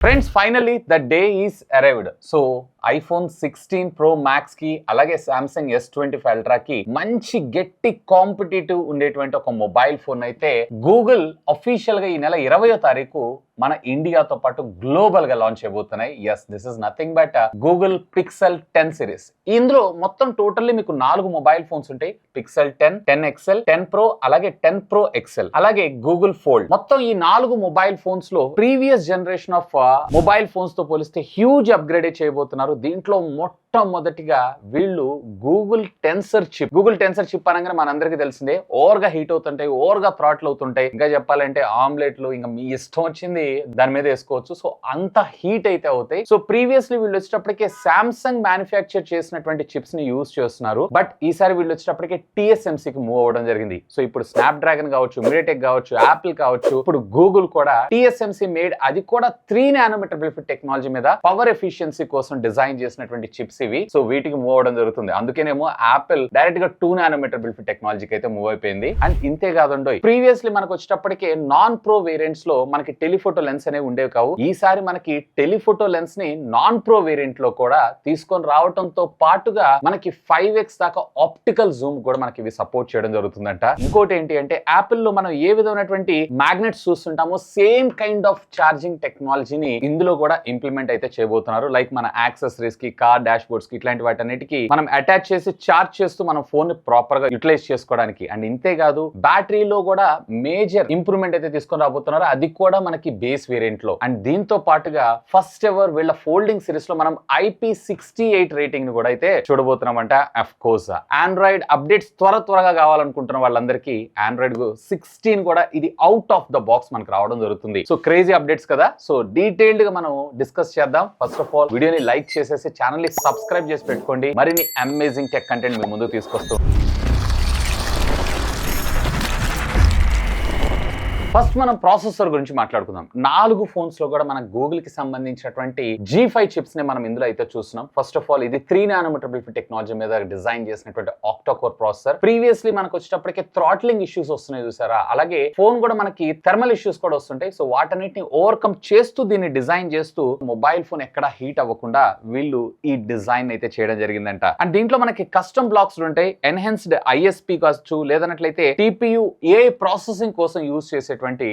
Friends finally the day is arrived so iPhone sixteen pro మ్యాక్స్కి అలాగే Samsung S twenty five ultra కి మంచి గట్టి competitive ఉండేటువంటి ఒక మొబైల్ ఫోన్ అయితే గూగుల్ అఫీషియల్గా ఈ నెల ఇరవయో తారీఖు మన ఇండియాతో పాటు గ్లోబల్గా లాంచ్ అయిపోతున్నాయి yes this is nothing but Google Pixel ten series ఇందులో మొత్తం టోటల్లీ మీకు నాలుగు మొబైల్ ఫోన్స్ ఉంటాయి. Pixel ten ten XL ten pro అలాగే టెన్ ప్రో ఎక్సెల్ అలాగే గూగుల్ ఫోల్డ్ మొత్తం ఈ నాలుగు మొబైల్ ఫోన్స్లో ప్రీవియస్ జనరేషన్ ఆఫ్ మొబైల్ ఫోన్స్తో పోలిస్తే హ్యూజ్ అప్గ్రేడ్ చేయబోతున్నారు. దీంట్లో మొట్ట మొట్టమొదటిగా వీళ్ళు Google Tensor chip Google Tensor chip అనగానే మనందరికీ తెలిసిందే ఓవర్గా హీట్ అవుతుంటాయి ఓవర్గా అవుతుంటాయి. ఇంకా చెప్పాలంటే ఆమ్లెట్లు ఇంకా మీ ఇష్టం వచ్చింది దాని మీద వేసుకోవచ్చు. సో అంత హీట్ అయితే అవుతాయి. సో ప్రీవియస్లీ వీళ్ళు వచ్చేటప్పటికే సామ్సంగ్ మ్యానుఫ్యాక్చర్ చేసినటువంటి చిప్స్ని యూస్ చేస్తున్నారు. బట్ ఈసారి వీళ్ళు వచ్చేటప్పటికే TSMC కి మూవ్ అవ్వడం జరిగింది. సో ఇప్పుడు స్నాప్ డ్రాగన్ కావచ్చు మీడియాటెక్ కావచ్చు యాపిల్ కావచ్చు ఇప్పుడు గూగుల్ కూడా టిఎస్ఎంసి మేడ్ అది కూడా త్రీ నానోమీటర్ బిల్ఫిట్ టెక్నాలజీ మీద పవర్ ఎఫిషియన్సీ కోసం డిజైన్ చేసినటువంటి చిప్స్ ఇవి. సో వీటికి మూవ్ అవడం జరుగుతుంది. అందుకేనేమో యాపిల్ డైరెక్ట్గా టూ నానోమీటర్ బిల్ఫి టెక్నాలజీకి అయితే మూవ్ అయిపోయింది. అండ్ ఇంతే కాదండో ప్రీవియస్లీ మనకు వచ్చేటప్పటికే నాన్ ప్రో వేరియంట్స్లో మనకి టెలిఫోటో లెన్స్ అనేవి ఉండేవి కావు. ఈసారి మనకి టెలిఫోటో లెన్స్ని నాన్ ప్రో వేరియంట్లో కూడా తీసుకొని రావడంతో పాటుగా మనకి ఫైవ్ ఎక్స్ దాకా ఆప్టికల్ జూమ్ కూడా మనకి ఇవి సపోర్ట్ చేయడం జరుగుతుందంట. ఇంకోటి ఏంటి అంటే యాపిల్లో మనం ఏ విధమైనటువంటి మ్యాగ్నెట్స్ చూస్తుంటామో సేమ్ కైండ్ ఆఫ్ ఛార్జింగ్ టెక్నాలజీని ఇందులో కూడా ఇంప్లిమెంట్ అయితే చేయబోతున్నారు. లైక్ మన యాక్సెసరీస్కి కార్ డాష్ బోర్డ్స్ ఇట్లాంటి వాటన్నిటికి మనం అటాచ్ చేసి చార్జ్ చేస్తూ మనం ఫోన్ని ప్రాపర్గా యూటిలైజ్ చేసుకోవడానికి. అండ్ ఇంతే కాదు బ్యాటరీలో కూడా మేజర్ ఇంప్రూవ్మెంట్ అయితే తీసుకొని రాబోతున్నారో. అది కూడా మనకి బేస్ వేరియంట్లో. అండ్ దీంతో పాటుగా ఫస్ట్ ఎవర్ వీళ్ళ ఫోల్డింగ్ సిరీస్లో మనం ఐపీ సిక్స్టీ ఎయిట్ రేటింగ్ని కూడా అయితే చూడబోతున్నామంట అఫ్ కోర్స్. ఆండ్రాయిడ్ అప్డేట్స్ త్వర త్వరగా కావాలనుకుంటున్న వాళ్ళందరికీ ఆండ్రాయిడ్ సిక్స్టీన్ కూడా ఇది అవుట్ ఆఫ్ ద బాక్స్ మనకు రావడం జరుగుతుంది. సో క్రేజీ అప్డేట్స్ కదా. సో డీటెయిల్డ్గా మనం డిస్కస్ చేద్దాం. ఫస్ట్ ఆఫ్ ఆల్ వీడియోని లైక్ చేసేసి ఛానల్ని సబ్స్క్రైబ్ చేసి పెట్టుకోండి. మరిన్ని అమేజింగ్ టెక్ కంటెంట్ మీ ముందు తీసుకొస్తూ ఫస్ట్ మనం ప్రాసెసర్ గురించి మాట్లాడుకుందాం. నాలుగు ఫోన్స్లో కూడా మన గూగుల్కి సంబంధించినటువంటి జీ ఫైవ్ చిప్స్ని మనం ఇందులో అయితే చూస్తున్నాం. ఫస్ట్ ఆఫ్ ఆల్ ఇది త్రీ నానోమీటర్ బిల్ఫిట్ టెక్నాలజీ మీద డిజైన్ చేసినటువంటి ఆక్టోకోర్ ప్రాసెసర్ ప్రీవియస్లీ మనకు వచ్చేటప్పటికి థ్రాట్లింగ్ ఇష్యూస్ వస్తున్నాయి చూసారా? అలాగే ఫోన్ కూడా మనకి థర్మల్ ఇష్యూస్ కూడా వస్తుంటాయి. సో వాటన్నిటిని ఓవర్కమ్ చేస్తూ దీన్ని డిజైన్ చేస్తూ మొబైల్ ఫోన్ ఎక్కడ హీట్ అవ్వకుండా వీళ్ళు ఈ డిజైన్ అయితే చేయడం జరిగిందంట. అండ్ దీంట్లో మనకి కస్టమ్ బ్లాక్స్ ఉంటాయి. ఎన్హెన్స్డ్ ఐఎస్పి కావచ్చు లేదన్నట్లయితే టీపీయూ ఏ ప్రాసెసింగ్ కోసం యూస్ చేసేటువంటి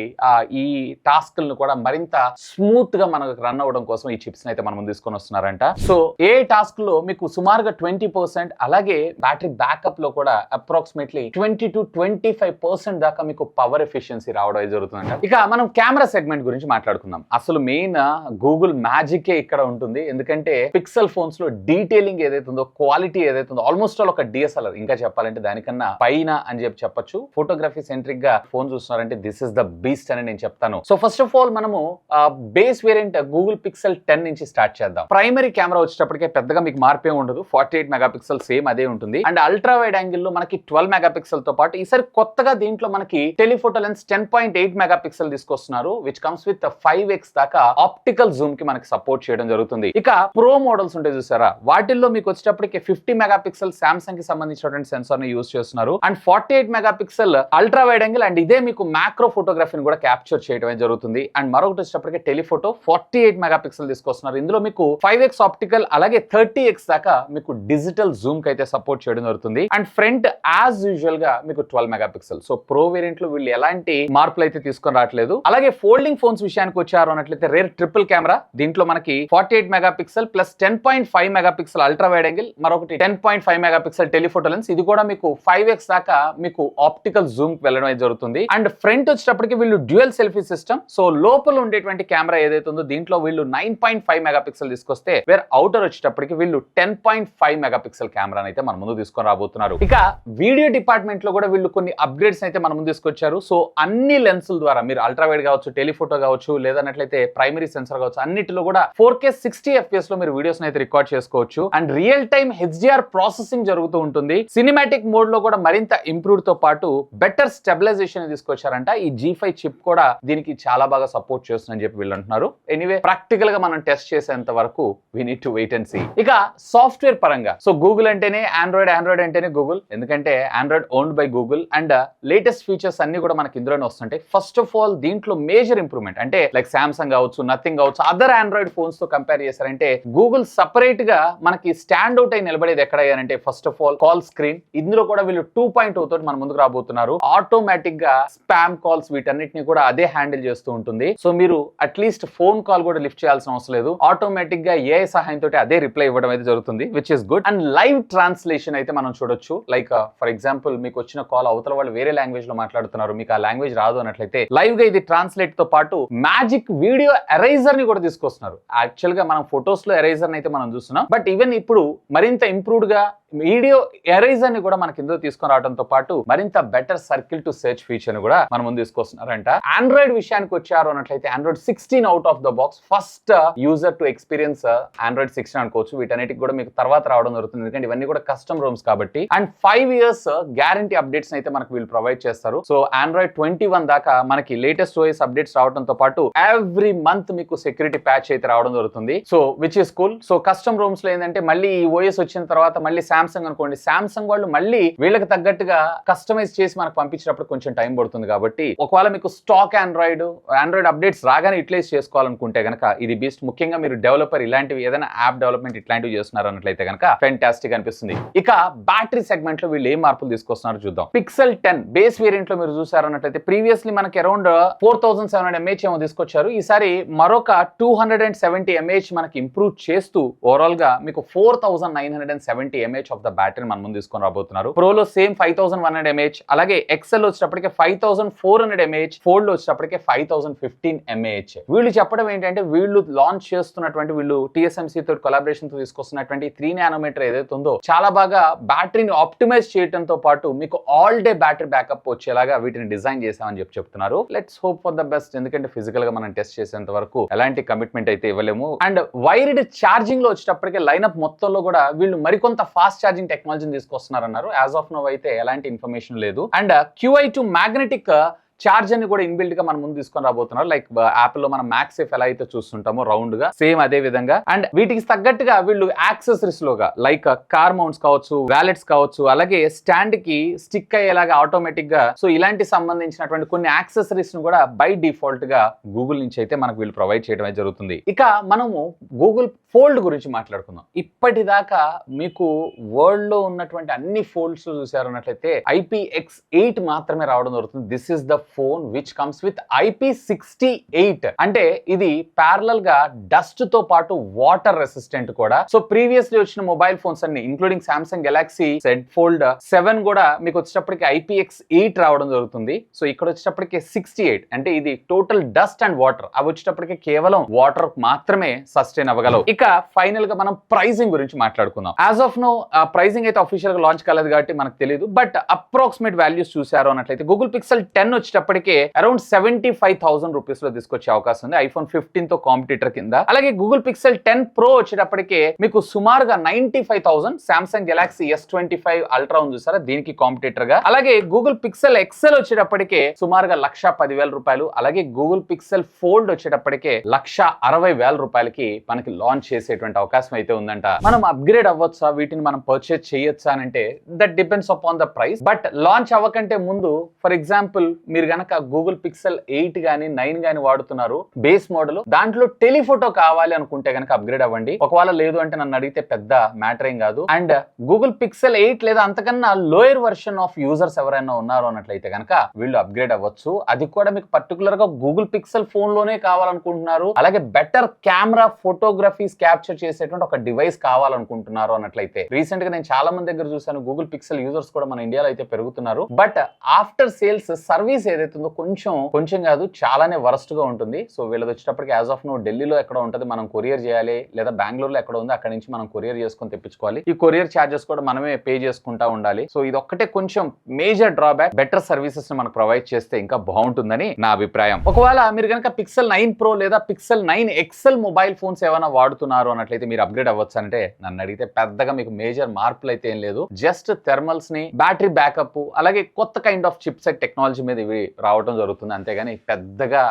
ఈ టాస్క్లను కూడా మరింత స్మూత్గా మనకు రన్ అవ్వడం కోసం ఈ చిప్స్ అయితే మనం తీసుకొని వస్తున్నారంట. సో ఏ టాస్క్లో మీకు సుమారుగా ట్వంటీ పర్సెంట్ అలాగే బ్యాటరీ బ్యాకప్లో కూడా approximately twenty to twenty five percent దాకా మీకు పవర్ ఎఫిషియన్సీ రావడం జరుగుతుందంట. ఇక మనం కెమెరా సెగ్మెంట్ గురించి మాట్లాడుకుందాం. అసలు మెయిన్ గూగుల్ మ్యాజిక్ ఇక్కడ ఉంటుంది. ఎందుకంటే పిక్సెల్ ఫోన్స్లో డీటెయిలింగ్ ఏదైతే ఉందో క్వాలిటీ ఏదైతే ఉందో ఆల్మోస్ట్ ఆల్ ఒక డిఎస్ఎల్ఆర్. ఇంకా చెప్పాలంటే దానికన్నా పైన అని చెప్పి చెప్పొచ్చు. ఫోటోగ్రఫీ సెంట్రిక్గా ఫోన్ చూస్తున్నారంటే దిస్ ఇస్ ద బీస్ట్ అని నేను చెప్తాను. సో ఫస్ట్ ఆఫ్ ఆల్ మనము base variant Google Pixel ten నుంచి స్టార్ట్ చేద్దాం. ప్రైమరీ కెమెరా వచ్చేటప్పటికే పెద్దగా మీకు మార్పే ఉండదు. ఫార్టీ ఎయిట్ మెగాపిక్సెల్ సేమ్ అదే ఉంటుంది. అండ్ అల్ట్రా వైడ్ యాంగిల్లో మనకి ట్వెల్వ్ మెగాపిక్సెల్తో పాటు ఈసారి కొత్తగా దీంట్లో మనకి telephoto lens ten point eight megapixel తీసుకొస్తున్నారు which comes with five x దాకా ఆప్టికల్ జూమ్కి మనకి సపోర్ట్ చేయడం జరుగుతుంది. ఇక ప్రో మోడల్స్ ఉంటాయి చూసారా? వాటిల్లో మీకు వచ్చేటప్పటికి ఫిఫ్టీ మెగా పిక్సెల్ సామ్సంగ్కి సంబంధించినటువంటి సెన్సార్ని యూస్ చేస్తున్నారు. And forty eight megapixel ultra wide angle and ఇదే మీకు మ్యాక్రో ఫోటోగ్రఫీని కూడా క్యాప్చర్ చేయడం జరుగుతుంది. అండ్ మరొకటి వచ్చేటప్పటికి టెలిఫోటో ఫార్టీ ఎయిట్ మెగాపిక్సెల్ తీసుకొస్తున్నారు. ఇందులో మీకు ఫైవ్ ఎక్స్ ఆప్టికల్ అలాగే థర్టీ ఎక్స్ దాకా మీకు డిజిటల్ జూమ్కి అయితే సపోర్ట్ చేయడం జరుగుతుంది. అండ్ ఫ్రంట్ యాజ్ యూజువల్గా మీకు twelve megapixel so pro వేరియంట్లో వీళ్ళు ఎలాంటి మార్పులు అయితే తీసుకొని రావట్లేదు. అలాగే ఫోల్డింగ్ ఫోన్స్ విషయానికి వచ్చారు అన్నట్లయితే రేర్ ట్రిపుల్ కెమెరా. దీంట్లో మనకి forty eight megapixel plus ten point five megapixel ultra wide angle మరొకటి ten point five megapixel telephoto lens. ఇది కూడా మీకు ఫైవ్ ఎక్స్ దాకా మీకు ఆప్టికల్ జూమ్ వెళ్ళడం జరుగుతుంది. అండ్ ఫ్రంట్ వచ్చేటప్పటికి వీళ్ళు డ్యూయల్ సెల్ఫీ సిస్టమ్ సో లోపల ఉండేటువంటి కెమెరా ఏదైతే ఉందో దీంట్లో వీళ్ళు nine point five megapixel తీసుకొస్తే వేర్ అవుటర్ వచ్చేటప్పటికి వీళ్ళు ten point five megapixel camera అయితే మన ముందు తీసుకొని రాబోతున్నారు. ఇక వీడియో డిపార్ట్మెంట్లో కూడా వీళ్ళు కొన్ని అప్గ్రేడ్స్ అయితే మన ముందు తీసుకొచ్చారు. సో అన్ని లెన్సుల ద్వారా మీరు అల్ట్రావైడ్ కావచ్చు టెలిఫోటో కావచ్చు లేదన్నట్లయితే ప్రైమరీ సెన్సార్ కావచ్చు అన్నిటిలో కూడా ఫోర్ కే సిక్స్టీ ఎఫ్పిఎస్లో మీరు వీడియోస్ అయితే రికార్డ్ చేసుకోవచ్చు. And real time HDR processing జరుగుతూ ఉంటుంది. సినిమాటిక్ మోడ్లో కూడా మరింత ఇంప్రూవ్తో పాటు బెటర్ స్టెబిలైజేషన్ తీసుకొచ్చారంట ఈ జీ జీ ఫైవ్ చిప్ కూడా దీనికి చాలా బాగా సపోర్ట్ చేస్తుందని చెప్పి వీళ్ళు అంటున్నారు. ఎనీవే ప్రాక్టికల్గా మనం టెస్ట్ చేసేంత వరకు we need to wait and see ఇక సాఫ్ట్వేర్ పరంగా. సో గూగుల్ అంటేనే ఆండ్రాయిడ్ ఆండ్రాయిడ్ అంటేనే గూగుల్ ఎందుకంటే Android owned by Google and latest features అన్ని కూడా మనకి ఇందులోనే వస్తుంటాయి. ఫస్ట్ ఆఫ్ ఆల్ దీంట్లో మేజర్ ఇంప్రూవ్మెంట్ అంటే లైక్ సామ్సంగ్ కావచ్చు నథింగ్ కావచ్చు అదర్ ఆండ్రాయిడ్ ఫోన్స్తో కంపేర్ చేశారంటే గూగుల్ సపరేట్గా మనకి స్టాండ్ అవుట్ అయి నిలబడేది ఎక్కడయ్యారంటే first of all call screen ఇందులో కూడా వీళ్ళు టూ పాయింట్ oh తోటి మన ముందుకు రాబోతున్నారు. ఆటోమేటిక్గా స్పామ్ కాల్స్ వీటన్నిటిని కూడా అదే హ్యాండిల్ చేస్తూ ఉంటుంది. సో మీరు అట్లీస్ట్ ఫోన్ కాల్ కూడా లిఫ్ట్ చేయాల్సిన అవసరం లేదు. ఆటోమేటిక్గా ఏ సహాయంతో అదే రిప్లై ఇవ్వడం అయితే జరుగుతుంది which is good and live translation అయితే మనం చూడొచ్చు. లైక్ ఫర్ ఎగ్జాంపుల్ మీకు వచ్చిన కాల్ అవతల వాళ్ళు వేరే లాంగ్వేజ్లో మాట్లాడుతున్నారు. మీకు ఆ లాంగ్వేజ్ రాదు అన్నట్లయితే లైవ్గా ఇది ట్రాన్స్లేట్తో పాటు మ్యాజిక్ వీడియో ఎరైజర్ని కూడా తీసుకొస్తున్నారు. యాక్చువల్గా మనం ఫొటోస్లో ఎరైజర్ అయితే మనం చూస్తున్నాం. బట్ ఈవెన్ ఇప్పుడు మరింత ఇంప్రూవ్డ్గా వీడియో ఎరైజర్ని కూడా మనకి ఇందులో తీసుకొని రావడంతో పాటు మరింత బెటర్ సర్కిల్ టు సెర్చ్ ఫీచర్ని కూడా మనం ముందు వస్తున్నారంట. ఆండ్రాయిడ్ విషయానికి వచ్చారు అన్నట్లయితే Android sixteen out of the box first user to experience Android sixteen అనుకోవచ్చు. వీటన్నిటికి కూడా మీకు తర్వాత రావడం జరుగుతుంది. ఎందుకంటే ఇవన్నీ కూడా కస్టమ్ రూమ్స్ కాబట్టి. And five years guarantee updates అయితే మనకు వీళ్ళు ప్రొవైడ్ చేస్తారు. సో ఆండ్రాయిడ్ ట్వంటీ వన్ దాకా మనకి లేటెస్ట్ ఓఎస్ అప్డేట్స్ రావడంతో పాటు ఎవ్రీ మంత్ మీకు సెక్యూరిటీ ప్యాచ్ అయితే రావడం జరుగుతుంది. So which is cool so custom రూమ్స్లో ఏంటంటే మళ్ళీ ఈ ఓఎస్ వచ్చిన తర్వాత మళ్ళీ సామ్సంగ్ అనుకోండి. సామ్సంగ్ వాళ్ళు మళ్ళీ వీళ్ళకి తగ్గట్టుగా కస్టమైజ్ చేసి మనకు పంపించినప్పుడు కొంచెం టైం పడుతుంది కాబట్టి ఒకవేళ మీకు స్టాక్ ఆండ్రాయిడ్ ఆండ్రాయిడ్ అప్డేట్స్ రాగానే యూటిలైజ్ చేసుకోవాలనుకుంటే కనుక ఇది బెస్ట్ ముఖ్యంగా మీరు డెవలపర్ ఇలాంటివి ఏదైనా యాప్ డెవలప్మెంట్ ఇట్లాంటివి చేస్తున్నారు అన్నట్లయితే కనుక ఫెంటాస్టిక్ అనిపిస్తుంది. ఇక బ్యాటరీ సెగ్మెంట్లో వీళ్ళు ఏ మార్పులు తీసుకొస్తున్నారు చూద్దాం. పిక్సెల్ టెన్ బేస్ వేరియంట్లో మీరు చూసారన్నట్లయితే ప్రీవియస్లీ మనకి around four thousand seven hundred mAh ఏమో తీసుకొచ్చారు. ఈసారి మరొక two hundred and seventy mAh మనకి ఇంప్రూవ్ చేస్తూ ఓవరాల్గా మీకు four thousand nine hundred and seventy mAh of the battery మన ముందు తీసుకొని రాబోతున్నారు. ప్రోలో same five thousand one hundred mAh అలాగే ఎక్సెల్ వచ్చేటప్పటికి five thousand four hundred mAh fold వచ్చేటప్పటికే five thousand fifteen mAh వీళ్ళు చెప్పడం ఏంటంటే వీళ్ళు లాంచ్ చేస్తున్నటువంటి వీళ్ళు టీఎస్ఎంసీ తో కొలాబరేషన్తో తీసుకొస్తున్నటువంటి త్రీ నానోమీటర్ ఏదైతే ఉందో చాలా బాగా బ్యాటరీని ఆప్టిమైజ్ చేయడంతో పాటు మీకు ఆల్ డే బ్యాటరీ బ్యాకప్ వచ్చేలాగా వీటిని డిజైన్ చేసామని చెప్పి చెప్తున్నారు. Let's hope for the best ఎందుకంటే ఫిజికల్గా మనం టెస్ట్ చేసేంత వరకు ఎలాంటి కమిట్మెంట్ అయితే ఇవ్వలేము. అండ్ వైర్డ్ ఛార్జింగ్లో వచ్చేటప్పటికే లైన్అప్ మొత్తంలో కూడా వీళ్ళు మరికొంత ఫాస్ట్ ఛార్జింగ్ టెక్నాలజీని తీసుకొస్తున్నారన్నారు. యాజ్ ఆఫ్ నో అయితే ఎలాంటి ఇన్ఫర్మేషన్ లేదు. అండ్ క్యూఐ టు మ్యాగ్నెటిక్ చార్జర్ని కూడా ఇన్బిల్ట్గా మనం ముందు తీసుకొని రాబోతున్నారు. లైక్ యాప్లో లో మనం మ్యాక్స్ ఎలా అయితే చూస్తుంటామో రౌండ్గా సేమ్ అదే విధంగా. అండ్ వీటికి తగ్గట్టుగా వీళ్ళు యాక్సెసరీస్ లోగా లైక్ కార్ మౌంట్స్ కావచ్చు వ్యాలెట్స్ కావచ్చు అలాగే స్టాండ్కి స్టిక్ అయ్యేలాగా ఆటోమేటిక్గా సో ఇలాంటి సంబంధించినటువంటి కొన్ని యాక్సెసరీస్ను కూడా బై డిఫాల్ట్గా గూగుల్ నుంచి అయితే మనకు వీళ్ళు ప్రొవైడ్ చేయడమే జరుగుతుంది. ఇక మనము గూగుల్ ఫోల్డ్ గురించి మాట్లాడుకుందాం. ఇప్పటిదాకా మీకు వరల్డ్లో ఉన్నటువంటి అన్ని ఫోల్డ్స్ చూసారు అన్నట్లయితే ఐపీఎక్స్ ఎయిట్ మాత్రమే రావడం జరుగుతుంది. This is the phone which comes with IP sixty eight అంటే ఇది ప్యారలల్గా డస్ట్తో పాటు వాటర్ రెసిస్టెంట్ కూడా. సో ప్రీవియస్లీ వచ్చిన మొబైల్ ఫోన్స్ అన్ని including Samsung Galaxy Z fold seven కూడా మీకు వచ్చేటప్పటికి ఐపీఎక్స్ ఎయిట్ రావడం జరుగుతుంది. సో ఇక్కడ వచ్చేటప్పటికి సిక్స్టీ ఎయిట్ అంటే ఇది టోటల్ డస్ట్ అండ్ వాటర్ అవి వచ్చేటప్పటికి కేవలం వాటర్ మాత్రమే సస్టైన్ అవ్వగలవు. ఇక ఫైనల్గా మనం ప్రైజింగ్ గురించి మాట్లాడుకుందాం. యాజ్ ఆఫ్ నో ప్రైజింగ్ అయితే అఫీషియల్గా లాంచ్ కాలేదు కాబట్టి మనకు తెలియదు బట్ అప్రాక్సిమేట్ వాల్యూస్ చూసారు అన్నట్లయితే గూగుల్ పిక్సెల్ టెన్ వచ్చేటప్పటికి అరౌండ్ సెవెంటీ ఫైవ్ థౌసండ్ రూపీస్లో తీసుకొచ్చే అవకాశం ఉంది. ఐఫోన్ ఫిఫ్టీన్తో కాంపిటీటర్ కింద. అలాగే గూగుల్ పిక్సెల్ టెన్ ప్రో వచ్చేటప్పటికే మీకు సుమారుగా ninety five thousand Samsung Galaxy S twenty five ultra ఉంది చూసారా? దీనికి కాంపిటీటర్గా అలాగే గూగుల్ పిక్సెల్ ఎక్సెల్ వచ్చేటప్పటికే సుమారుగా లక్ష పదివేల రూపాయలు. అలాగే గూగుల్ పిక్సెల్ ఫోల్డ్ వచ్చేటప్పటికే లక్ష అరవై వేల రూపాయలకి మనకి లాంచ్ చేసేటువంటి అవకాశం అయితే ఉందంట. మనం అప్గ్రేడ్ అవ్వచ్చా? వీటిని మనం పర్చేస్ చేయొచ్చా అని అంటే that depends upon the price but launch అవ్వకంటే ముందు ఫర్ ఎగ్జాంపుల్ మీరు గనక గూగుల్ పిక్సెల్ ఎయిట్ గానీ నైన్ గానీ వాడుతున్నారు బేస్ మోడల్ దాంట్లో టెలిఫోటో కావాలి అనుకుంటే గనక అప్గ్రేడ్ అవ్వండి. ఒకవేళ లేదు అంటే నన్ను అడిగితే పెద్ద మ్యాటర్ ఏం కాదు. అండ్ గూగుల్ పిక్సెల్ ఎయిట్ లేదా అంతకన్నా లోయర్ వర్షన్ ఆఫ్ యూజర్స్ ఎవరైనా ఉన్నారు అన్నట్లయితే కనుక వీళ్ళు అప్గ్రేడ్ అవ్వచ్చు. అది కూడా మీకు పర్టికులర్గా గూగుల్ పిక్సెల్ ఫోన్లోనే కావాలనుకుంటున్నారు. అలాగే బెటర్ కెమెరా ఫోటోగ్రఫీస్ క్యాప్చర్ చేసేటువంటి ఒక డివైస్ కావాలనుకుంటున్నారు అన్నట్లయితే. రీసెంట్గా నేను చాలా మంది దగ్గర చూసాను గూగుల్ పిక్సెల్ యూజర్స్ కూడా మన ఇండియాలో అయితే పెరుగుతున్నారు. బట్ ఆఫ్టర్ సేల్స్ సర్వీస్ ఏదైతే ఉందో కొంచెం కొంచెం కాదు చాలానే వరస్ట్గా ఉంటుంది. సో వీళ్ళది వచ్చేటప్పటికి యాజ్ ఆఫ్ నో ఢిల్లీలో ఎక్కడ ఉంటుంది మనం కొరియర్ చేయాలి లేదా బెంగళూరులో ఎక్కడ ఉంది అక్కడ నుంచి మనం కొరియర్ చేసుకొని తెప్పించుకోవాలి. ఈ కొరియర్ ఛార్జెస్ కూడా మనమే పే చేసుకుంటా ఉండాలి. సో ఇది ఒక్కటే కొంచెం మేజర్ డ్రాబ్యాక్ బెటర్ సర్వీసెస్ మనకు ప్రొవైడ్ చేస్తే ఇంకా బాగుంటుందని నా అభిప్రాయం. ఒకవేళ మీరు కనుక పిక్సెల్ నైన్ ప్రో లేదా Pixel nine XL mobile phones ఏమైనా వాడుతున్నారు అన్నట్లయితే మీరు అప్గ్రేడ్ అవ్వచ్చు అంటే నన్ను అడిగితే పెద్దగా మీకు మేజర్ మార్పులు అయితే ఏం లేదు. జస్ట్ థెర్మల్స్ని బ్యాటరీ బ్యాకప్ అలాగే కొత్త kind of chip set technology మీద ఇవి రావడం జరుగుతుంది. అంతేగాని పెద్దగా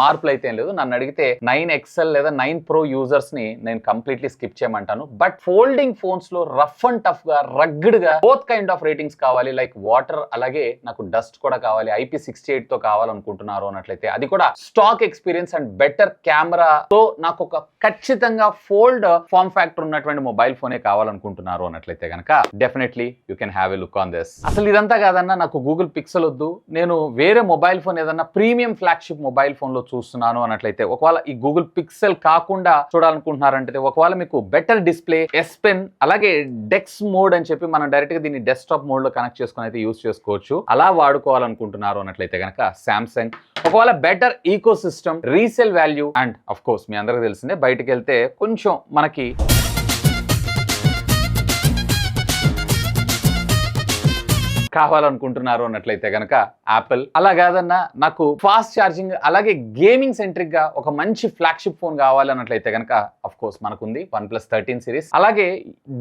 మార్పులు అయితే ఏం లేదు. నన్ను అడిగితే నైన్ ఎక్స్ఎల్ లేదా నైన్ ప్రో యూజర్స్ని నేను కంప్లీట్లీ స్కిప్ చేయమంటాను. బట్ ఫోల్డింగ్ ఫోన్స్లో రఫ్ అండ్ టఫ్గా రగ్డ్గా బోత్ కైండ్ ఆఫ్ రేటింగ్స్ కావాలి. లైక్ వాటర్ అలాగే నాకు డస్ట్ కూడా కావాలి. ఐపీ సిక్స్టీ ఎయిట్తో కావాలనుకుంటున్నారు అన్నట్లయితే అది కూడా stock experience and better camera తో నాకు ఒక ఖచ్చితంగా ఫోల్డ్ ఫామ్ ఫ్యాక్టర్ ఉన్నటువంటి మొబైల్ ఫోనే కావాలనుకుంటున్నారు అన్నట్లయితే కనుక definitely you can have a look on this. అసలు ఇదంతా కాదన్నా నాకు గూగుల్ పిక్సెల్ వద్దు నేను వేరే మొబైల్ ఫోన్ ఏదన్నా ప్రీమియం ఫ్లాగ్షిప్ మొబైల్ ఫోన్లో చూస్తున్నాను అన్నట్లయితే ఒకవేళ ఈ గూగుల్ పిక్సెల్ కాకుండా చూడాలనుకుంటున్నారంటే ఒకవేళ మీకు బెటర్ డిస్ప్లే ఎస్ పెన్ అలాగే డెక్స్ మోడ్ అని చెప్పి మనం డైరెక్ట్గా దీన్ని డెస్క్టాప్ మోడ్లో కనెక్ట్ చేసుకుని అయితే యూస్ చేసుకోవచ్చు. అలా వాడుకోవాలనుకుంటున్నారు అన్నట్లయితే కనుక సామ్సంగ్ ఒకవేళ better eco system resale value and of course మీ అందరికీ తెలిసిందే బయటకు వెళ్తే కొంచెం మనకి కావాలనుకుంటున్నారు అన్నట్లయితే కనుక యాపిల్ అలా కాదన్నా నాకు ఫాస్ట్ ఛార్జింగ్ అలాగే గేమింగ్ సెంట్రిక్గా ఒక మంచి ఫ్లాగ్షిప్ ఫోన్ కావాలి అన్నట్లయితే కనుక అఫ్ కోర్స్ మనకుంది వన్ ప్లస్ థర్టీన్ సిరీస్ అలాగే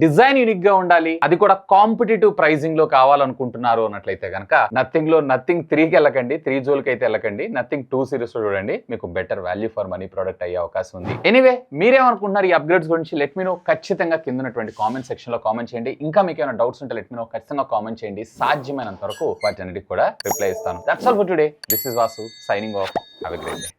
డిజైన్ యూనిక్గా ఉండాలి అది కూడా కాంపిటేటివ్ ప్రైజింగ్లో కావాలనుకుంటున్నారు అన్నట్లయితే కనుక నథింగ్లో నథింగ్ త్రీకి వెళ్ళకండి త్రీ జోల్కి అయితే వెళ్ళకండి నథింగ్ టూ సిరీస్లో చూడండి మీకు better value for money product అయ్యే అవకాశం ఉంది. ఎనీవే మీరేమనుకుంటున్నారు ఈ అప్గ్రేడ్స్ గురించి? లెట్ మీ నో ఖచ్చితంగా కింద కామెంట్ సెక్షన్లో కామెంట్ చేయండి. ఇంకా మీకు ఏమైనా డౌట్స్ ఉంటే లెట్ మీ నో ఖచ్చితంగా కామెంట్ చేయండి. సాధ్యమైనంత వరకు వాటి కూడా రిప్లై ఇస్తాను. That's all for today this is Vasu signing off have a great day